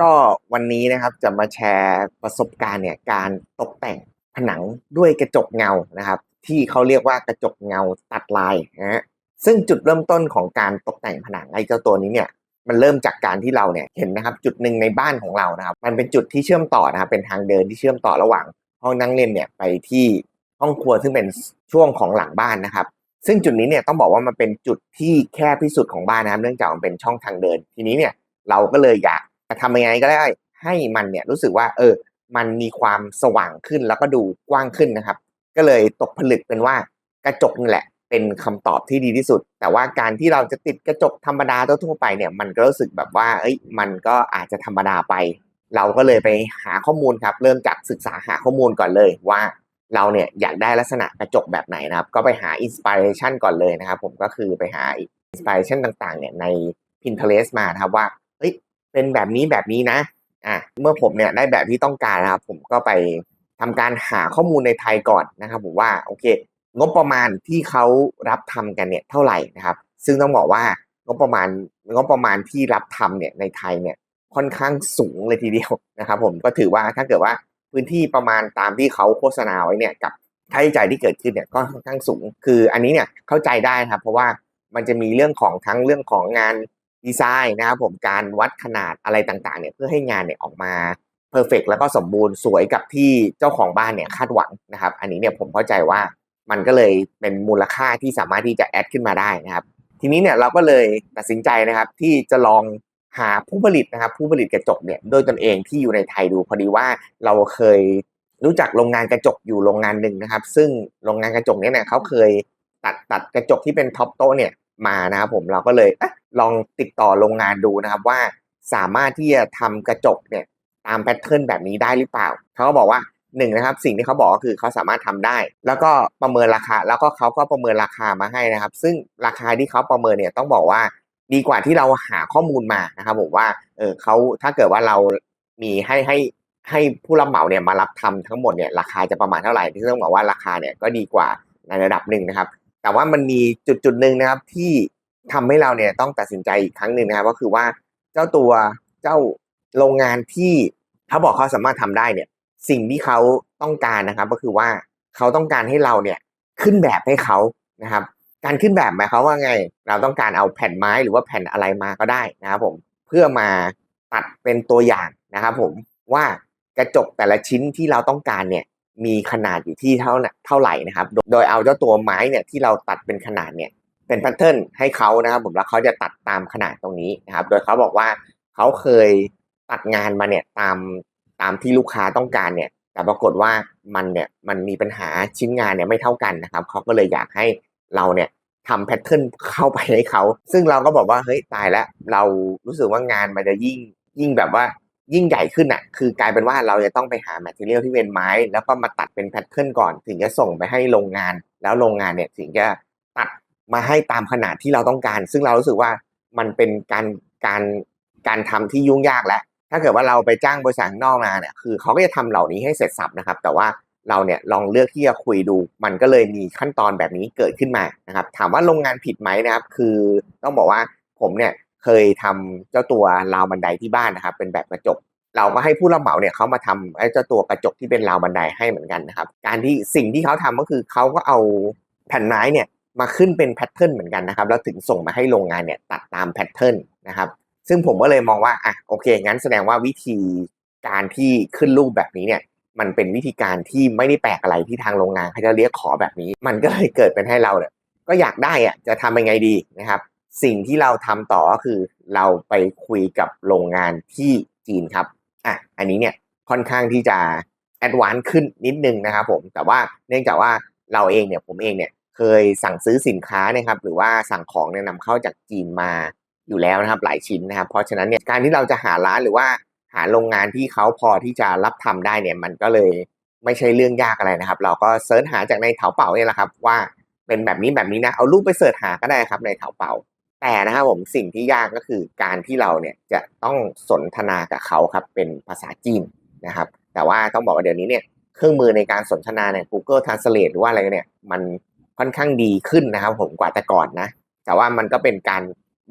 ก็วันนี้นะครับจะมาแชร์ประสบการณ์เนี่ยการตกแต่งผนังด้วยกระจกเงานะครับ ที่เขาเรียกว่ากระจกเงาตัดลายนะฮะซึ่งจุดเริ่มต้นของการตกแต่งผนังไอ้เจ้าตัวนี้เนี่ยมันเริ่มจากการที่เราเนี่ยเห็นนะครับจุดหนึ่งในบ้านของเรานะครับ มันเป็นจุดที่เชื่อมต่อนะครับเป็นทางเดินที่เชื่อมต่อระหว่าง ห้องนั่งเล่นเนี่ยไปที่ห้องครัวซึ่งเป็นช่วงของหลังบ้านนะครับ ซึ่งจุดนี้เนี่ยต้องบอกว่ามันเป็นจุดที่แคบที่สุดของบ้านนะครับเนื่องจากมันเป็นช่องทางเดิน ทีนี้เนี่ยเราก็เลยอยาก จะทำยังไงก็ได้ให้มันเนี่ยรู้สึกว่าเออ มันมีความสว่างขึ้นแล้วก็ดูกว้างขึ้นนะครับ ก็เลยตกผลึกเป็นว่ากระจกนี่แหละ เป็นคำตอบที่ดีที่สุด แต่ว่าการที่เราจะติดกระจกธรรมดาทั่วไปเนี่ยมันก็รู้สึกแบบว่า เอ้ยมันก็อาจจะธรรมดาไป เราก็เลยไปหาข้อมูลครับ เริ่มจากศึกษาหาข้อมูลก่อนเลยว่าเราเนี่ยอยากได้ลักษณะกระจกแบบไหนนะครับ ก็ไปหาอินสปิเรชันก่อนเลยนะครับ ผมก็คือไปหาอินสปิเรชันต่างๆ เนี่ยใน Pinterest มานะครับว่า เป็นแบบนี้แบบนี้นะอะเมื่อผมเนี่ยได้แบบที่ต้องการนะครับ ผมก็ไปทำการหาข้อมูลในไทยก่อนนะครับ ผมว่าโอเค งบประมาณที่เขารับทำกันเนี่ยเท่าไหร่นะครับ ซึ่งต้องบอกว่างบประมาณงบประมาณที่รับทำเนี่ยในไทยเนี่ยค่อนข้างสูงเลยทีเดียวนะครับ ผมก็ถือว่าถ้าเกิดว่าพื้นที่ประมาณตามที่เขาโฆษณาไว้เนี่ยกับค่าใช้จ่ายที่เกิดขึ้นเนี่ยก็ค่อนข้างสูง คืออันนี้เนี่ยเข้าใจได้ครับ เพราะว่ามันจะมีเรื่องของทั้งเรื่องของงาน ดีไซน์นะครับผมการวัดขนาดอะไรต่างๆเนี่ยเพื่อให้งานเนี่ยออกมาเพอร์เฟกแล้วก็สมบูรณ์สวยกับที่เจ้าของบ้านเนี่ยคาดหวังนะครับ อันนี้เนี่ยผมเข้าใจว่ามันก็เลยเป็นมูลค่าที่สามารถที่จะแอดขึ้นมาได้นะครับ ทีนี้เนี่ยเราก็เลยตัดสินใจนะครับที่จะลองหาผู้ผลิตนะครับ ผู้ผลิตกระจกเนี่ยโดยตนเองที่อยู่ในไทยดูพอดีว่าเราเคยรู้จักโรงงานกระจกอยู่โรงงานหนึ่งนะครับ ซึ่งโรงงานกระจกเนี่ยเนี่ยเขาเคยตัดตัดกระจกที่เป็นท็อปโต๊ะเนี่ย มานะครับผมเราก็เลยเอ๊ะลองติดต่อโรงงานดูนะครับว่าสามารถที่จะทำกระจกเนี่ยตามแพทเทิร์นแบบนี้ได้หรือเปล่า เขาก็บอกว่าหนึ่งนะครับสิ่งที่เขาบอกก็คือเขาสามารถทำได้ แล้วก็ประเมินราคา แล้วก็เขาก็ประเมินราคามาให้นะครับ ซึ่งราคาที่เขาประเมินเนี่ยต้องบอกว่าดีกว่าที่เราหาข้อมูลมานะครับผมว่าเออเขาถ้าเกิดว่าเรามีให้ให้ให้ผู้รับเหมาเนี่ยมารับทำทั้งหมดเนี่ยราคาจะประมาณเท่าไหร่ที่ต้องบอกว่าราคาเนี่ยก็ดีกว่าในระดับหนึ่งนะครับ แต่ว่ามันมีจุดจุดหนึ่งนะครับ ที่ทำให้เราเนี่ยต้องตัดสินใจอีกครั้งหนึ่งนะครับก็คือว่าเจ้าตัวเจ้าโรงงานที่เขาบอกเขาสามารถทำได้เนี่ย สิ่งที่เขาต้องการนะครับ ก็คือว่าเขาต้องการให้เราเนี่ยขึ้นแบบให้เขานะครับ การขึ้นแบบหมายความว่าไง เราต้องการเอาแผ่นไม้หรือว่าแผ่นอะไรมาก็ได้นะครับ ผมเพื่อมาตัดเป็นตัวอย่างนะครับ ผมว่ากระจกแต่ละชิ้นที่เราต้องการเนี่ย มีขนาดอยู่ที่เท่าเท่าไหร่นะครับ โดยเอาเจ้าตัวไม้เนี่ยที่เราตัดเป็นขนาดเนี่ยเป็นแพทเทิร์นให้เขานะครับผมแล้วเขาจะตัดตามขนาดตรงนี้นะครับ โดยเขาบอกว่าเขาเคยตัดงานมาเนี่ยตามตามที่ลูกค้าต้องการเนี่ย แต่ปรากฏว่ามันเนี่ยมันมีปัญหาชิ้นงานเนี่ยไม่เท่ากันนะครับเขาก็เลยอยากให้เราเนี่ยทำแพทเทิร์นเข้าไปให้เขา ซึ่งเราก็บอกว่าเฮ้ยตายแล้วเรารู้สึกว่างานมันจะยิ่งยิ่งแบบว่า ยิ่งใหญ่ขึ้นอะคือกลายเป็นว่าเราจะต้องไปหาแมทเทียลที่เป็นไม้ แล้วก็มาตัดเป็นแพทเทิร์นก่อน ถึงจะส่งไปให้โรงงาน แล้วโรงงานเนี่ยถึงจะตัดมาให้ตามขนาดที่เราต้องการ ซึ่งเรารู้สึกว่ามันเป็นการการการทำที่ยุ่งยากแล้วถ้าเกิดว่าเราไปจ้างบริษัทนอกมาเนี่ยคือเขาก็จะทำเหล่านี้ให้เสร็จสับนะครับ แต่ว่าเราเนี่ยลองเลือกที่จะคุยดู มันก็เลยมีขั้นตอนแบบนี้เกิดขึ้นมานะครับ ถามว่าโรงงานผิดไหมนะครับ คือต้องบอกว่าผมเนี่ย เคยทำเจ้าตัวราวบันไดที่บ้านนะครับ เป็นแบบกระจก เราก็ให้ผู้รับเหมาเนี่ยเขามาทำไอ้เจ้าตัวกระจกที่เป็นราวบันไดให้เหมือนกันนะครับ การที่สิ่งที่เขาทำก็คือเขาก็เอาแผ่นไม้เนี่ยมาขึ้นเป็นแพทเทิร์นเหมือนกันนะครับ แล้วถึงส่งมาให้โรงงานเนี่ยตัดตามแพทเทิร์นนะครับ ซึ่งผมก็เลยมองว่าอะโอเคงั้นแสดงว่าวิธีการที่ขึ้นรูปแบบนี้เนี่ยมันเป็นวิธีการที่ไม่ได้แปลกอะไรที่ทางโรงงานเขาจะเรียกขอแบบนี้ มันก็เลยเกิดเป็นให้เราเนี่ยก็อยากได้อะจะทำยังไงดีนะครับ สิ่งที่เราทำต่อก็คือเราไปคุยกับโรงงานที่จีนครับอะอันนี้เนี่ยค่อนข้างที่จะแอดวานซ์ขึ้นนิดนึงนะครับผมแต่ว่าเนื่องจากว่าเราเองเนี่ยผมเองเนี่ยเคยสั่งซื้อสินค้านะครับหรือว่าสั่งของเนี่ยนำเข้าจากจีนมาอยู่แล้วนะครับหลายชิ้นนะครับเพราะฉะนั้นเนี่ยการที่เราจะหาร้านหรือว่าหาโรงงานที่เขาพอที่จะรับทำได้เนี่ยมันก็เลยไม่ใช่เรื่องยากอะไรนะครับ เราก็เสิร์ชหาจากในเถาเป่าเนี่ยแหละครับว่าเป็นแบบนี้แบบนี้นะเอารูปไปเสิร์ชหาก็ได้ครับในเถาเป่า แต่นะครับผมสิ่งที่ยากก็คือการที่เราเนี่ยจะต้องสนทนากับเขาครับเป็นภาษาจีนนะครับ แต่ว่าต้องบอกว่าเดี๋ยวนี้เนี่ยเครื่องมือในการสนทนาเนี่ย Google Translate หรือว่าอะไรเนี่ยมันค่อนข้างดีขึ้นนะครับ ผมกว่าแต่ก่อนนะ แต่ว่ามันก็เป็นการ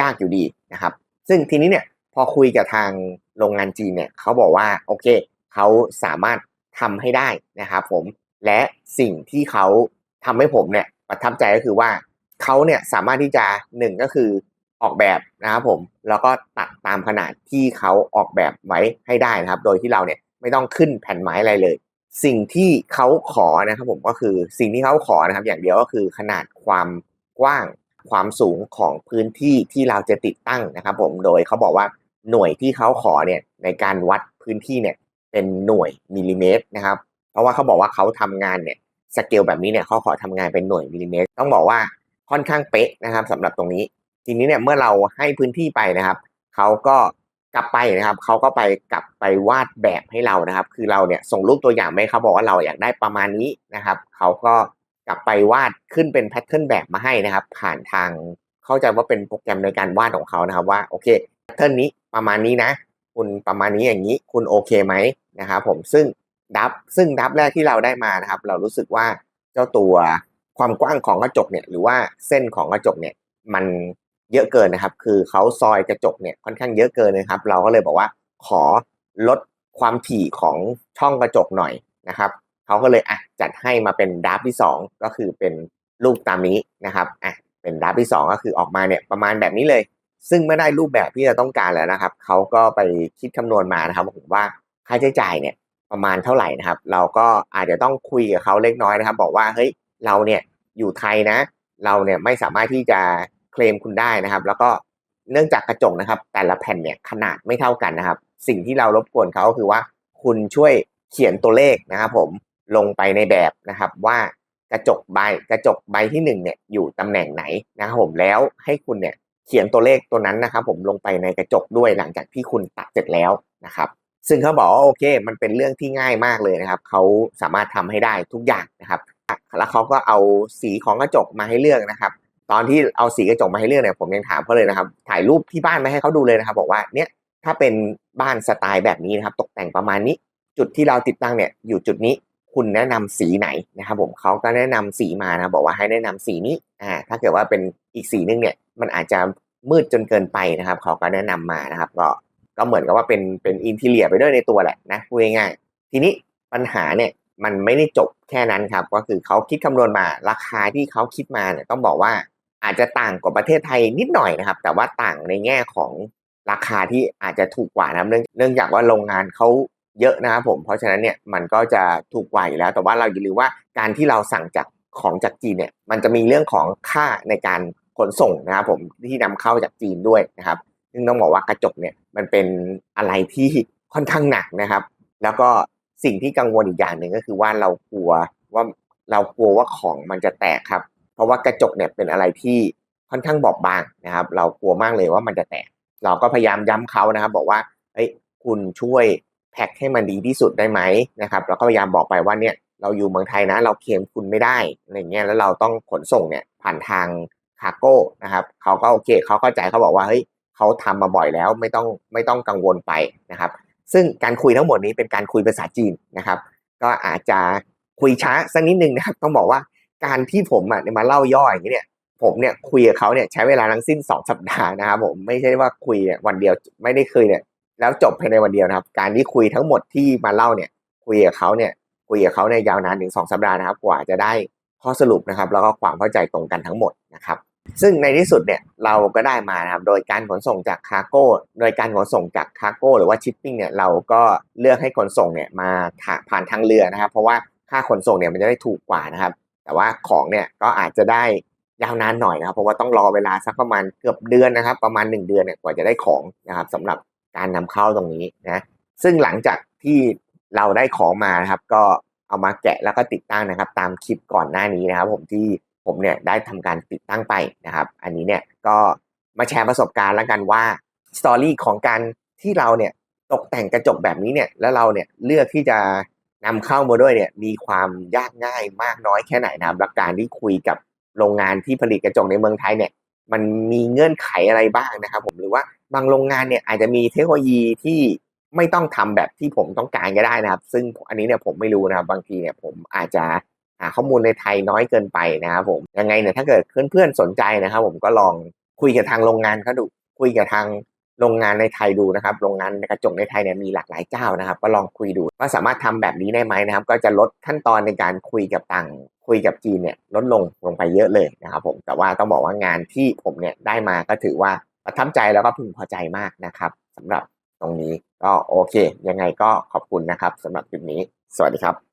ยากอยู่ดีนะครับ ซึ่งทีนี้เนี่ยพอคุยกับทางโรงงานจีนเนี่ยเขาบอกว่าโอเคเขาสามารถทำให้ได้นะครับผมและสิ่งที่เขาทำให้ผมเนี่ยประทับใจก็คือว่า เขาเนี่ยสามารถที่จะหนึ่งก็คือออกแบบนะครับผมแล้วก็ตัดตามขนาดที่เขาออกแบบไว้ให้ได้นะครับ โดยที่เราเนี่ยไม่ต้องขึ้นแผ่นไม้อะไรเลย สิ่งที่เขาขอนะครับผมก็คือสิ่งที่เขาขอนะครับ อย่างเดียวก็คือขนาดความกว้างความสูงของพื้นที่ที่เราจะติดตั้งนะครับ ผมโดยเขาบอกว่าหน่วยที่เขาขอเนี่ยในการวัดพื้นที่เนี่ยเป็นหน่วยมิลลิเมตรนะครับ เพราะว่าเขาบอกว่าเขาทำงานเนี่ยสเกลแบบนี้เนี่ยเขาขอทำงานเป็นหน่วยมิลลิเมตร ต้องบอกว่า ค่อนข้างเป๊ะนะครับสำหรับตรงนี้ ทีนี้เนี่ยเมื่อเราให้พื้นที่ไปนะครับเขาก็กลับไปนะครับเขาก็ไปกลับไปวาดแบบให้เรานะครับ คือเราเนี่ยส่งรูปตัวอย่างไปเขาบอกว่าเราอยากได้ประมาณนี้นะครับเขาก็กลับไปวาดขึ้นเป็นแพทเทิร์นแบบมาให้นะครับ ผ่านทางเข้าใจว่าเป็นโปรแกรมในการวาดของเขานะครับ ว่าโอเคแพทเทิร์นนี้ประมาณนี้นะ คุณประมาณนี้อย่างนี้คุณโอเคไหมนะครับผมซึ่งดับซึ่งดับแรกที่เราได้มานะครับ เรารู้สึกว่าเจ้าตัว ความกว้างของกระจกเนี่ยหรือว่าเส้นของกระจกเนี่ยมันเยอะเกินนะครับ คือเขาซอยกระจกเนี่ยค่อนข้างเยอะเกินนะครับ เราก็เลยบอกว่าขอลดความถี่ของช่องกระจกหน่อยนะครับเขาก็เลยอะจัดให้มาเป็นดับที่ 2 ก็คือเป็นรูปตามนี้นะครับอะเป็นดับที่ 2 ก็คือออกมาเนี่ยประมาณแบบนี้เลย ซึ่งไม่ได้รูปแบบที่เราต้องการแล้วนะครับเขาก็ไปคิดคำนวณมานะครับผมว่าค่าใช้จ่ายเนี่ยประมาณเท่าไหร่นะครับ เราก็อาจจะต้องคุยกับเขาเล็กน้อยนะครับ บอกว่าเฮ้ย เราเนี่ยอยู่ไทยนะ เราเนี่ยไม่สามารถที่จะเคลมคุณได้นะครับ แล้วก็เนื่องจากกระจกนะครับ แต่ละแผ่นเนี่ยขนาดไม่เท่ากันนะครับ สิ่งที่เรารบกวนเขาก็คือว่า คุณช่วยเขียนตัวเลขนะครับ ผมลงไปในแบบนะครับว่ากระจกใบกระจกใบที่หนึ่งเนี่ยอยู่ตำแหน่งไหนนะครับผมแล้วให้คุณเนี่ยเขียนตัวเลขตัวนั้นนะครับ ผมลงไปในกระจกด้วยหลังจากที่คุณตัดเสร็จแล้วนะครับ ซึ่งเขาบอกว่าโอเค มันเป็นเรื่องที่ง่ายมากเลยนะครับเขาสามารถทำให้ได้ทุกอย่างนะครับ แล้วเขาก็เอาสีของกระจกมาให้เลือกนะครับ ตอนที่เอาสีกระจกมาให้เลือกเนี่ยผมยังถามเขาเลยนะครับ ถ่ายรูปที่บ้านมาให้เขาดูเลยนะครับ บอกว่าเนี่ยถ้าเป็นบ้านสไตล์แบบนี้นะครับ ตกแต่งประมาณนี้ จุดที่เราติดตั้งเนี่ยอยู่จุดนี้คุณแนะนำสีไหนนะครับ ผมเขาก็แนะนำสีมานะบอกว่าให้แนะนำสีนี้อ่าถ้าเกิดว่าเป็นอีกสีนึงเนี่ยมันอาจจะมืดจนเกินไปนะครับ เขาก็แนะนำมานะครับ ก็ก็เหมือนกับว่าเป็นเป็นอินทีเลียไปด้วยในตัวแหละนะพูดง่ายๆทีนี้ปัญหาเนี่ย มันไม่ได้จบแค่นั้นครับ ก็คือเขาคิดคำนวณมาราคาที่เขาคิดมาเนี่ยต้องบอกว่าอาจจะต่างกว่าประเทศไทยนิดหน่อยนะครับ แต่ว่าต่างในแง่ของราคาที่อาจจะถูกกว่านะเนื่องเนื่องจากว่าโรงงานเขาเยอะนะครับผม เพราะฉะนั้นเนี่ยมันก็จะถูกกว่าอยู่แล้ว แต่ว่าเราอย่าลืมว่าการที่เราสั่งจากของจากจีนเนี่ย มันจะมีเรื่องของค่าในการขนส่งนะครับผมที่นำเข้าจากจีนด้วยนะครับ ซึ่งต้องบอกว่ากระจกเนี่ยมันเป็นอะไรที่ค่อนข้างหนักนะครับ แล้วก็ สิ่งที่กังวลอีกอย่างหนึ่งก็คือว่าเรากลัวว่าเรากลัวว่าของมันจะแตกครับ เพราะว่ากระจกเนี่ยเป็นอะไรที่ค่อนข้างบอบบางนะครับ เรากลัวมากเลยว่ามันจะแตก เราก็พยายามย้ำเขานะครับ บอกว่าเอ้ยคุณช่วยแพ็คให้มันดีที่สุดได้ไหมนะครับเราก็พยายามบอกไปว่าเนี่ยเราอยู่เมืองไทยนะ เราเคลมคุณไม่ได้อะไรเงี้ยแล้วเราต้องขนส่งเนี่ยผ่านทางคาร์โก้นะครับเขาก็โอเคเขาเข้าใจเขาบอกว่าเฮ้ยเขาทำมาบ่อยแล้วไม่ต้องไม่ต้องกังวลไปนะครับ ซึ่งการคุยทั้งหมดนี้เป็นการคุยภาษาจีนนะครับ ก็อาจจะคุยช้าสักนิดนึงนะครับ ต้องบอกว่าการที่ผมอะมาเล่าย่ออย่างนี้เนี่ย ผมเนี่ยคุยกับเขาเนี่ยใช้เวลาทั้งสิ้น 2 สัปดาห์นะครับผมไม่ใช่ว่าคุยวันเดียวไม่ได้เคยเนี่ยแล้วจบภายในวันเดียวนะครับ การที่คุยทั้งหมดที่มาเล่าเนี่ย คุยกับเขาเนี่ยคุยกับเขาเนี่ยาวนานถึง2สัปดาห์นะครับ กว่าจะได้ข้อสรุปนะครับ แล้วก็ความเข้าใจตรงกันทั้งหมดนะครับ ซึ่งในที่สุดเนี่ยเราก็ได้มานะครับโดยการขนส่งจากคาร์โก้ โดยการขนส่งจากคาร์โก้หรือว่าชิปปิ้งเนี่ยเราก็เลือกให้ขนส่งเนี่ยมาผ่านทางเรือนะครับ เพราะว่าค่าขนส่งเนี่ยมันจะได้ถูกกว่านะครับ แต่ว่าของเนี่ยก็อาจจะได้ยาวนานหน่อยนะครับ เพราะว่าต้องรอเวลาสักประมาณเกือบเดือนนะครับ ประมาณ 1 เดือนเนี่ยกว่าจะได้ของนะครับสำหรับการนำเข้าตรงนี้นะซึ่งหลังจากที่เราได้ของมานะครับ ก็เอามาแกะแล้วก็ติดตั้งนะครับ ตามคลิปก่อนหน้านี้นะครับ ผมที่ ผมเนี่ยได้ทำการติดตั้งไปนะครับ อันนี้เนี่ยก็มาแชร์ประสบการณ์แล้วกันว่าสตอรี่ของการที่เราเนี่ยตกแต่งกระจกแบบนี้เนี่ยแล้วเราเนี่ยเลือกที่จะนำเข้ามาด้วยเนี่ยมีความยากง่ายมากน้อยแค่ไหนนะครับและการที่คุยกับโรงงานที่ผลิตกระจกในเมืองไทยเนี่ยมันมีเงื่อนไขอะไรบ้างนะครับ ผมหรือว่าบางโรงงานเนี่ยอาจจะมีเทคโนโลยีที่ไม่ต้องทำแบบที่ผมต้องการก็ได้นะครับ ซึ่งอันนี้เนี่ยผมไม่รู้นะครับบางทีเนี่ยผมอาจจะ หาข้อมูลในไทยน้อยเกินไปนะครับผมยังไงเนี่ยถ้าเกิดเพื่อนๆสนใจนะครับ ผมก็ลองคุยกับทางโรงงานเขาดูคุยกับทางโรงงานในไทยดูนะครับ โรงงานกระจกในไทยเนี่ยมีหลากหลายเจ้านะครับ ก็ลองคุยดูว่าสามารถทำแบบนี้ได้ไหมนะครับ ก็จะลดขั้นตอนในการคุยกับต่างคุยกับจีนเนี่ยลดลงลงไปเยอะเลยนะครับ ผมแต่ว่าต้องบอกว่างานที่ผมเนี่ยได้มาก็ถือว่าประทับใจแล้วก็พึงพอใจมากนะครับสำหรับตรงนี้ก็โอเค ยังไงก็ขอบคุณนะครับสำหรับคลิปนี้ สวัสดีครับ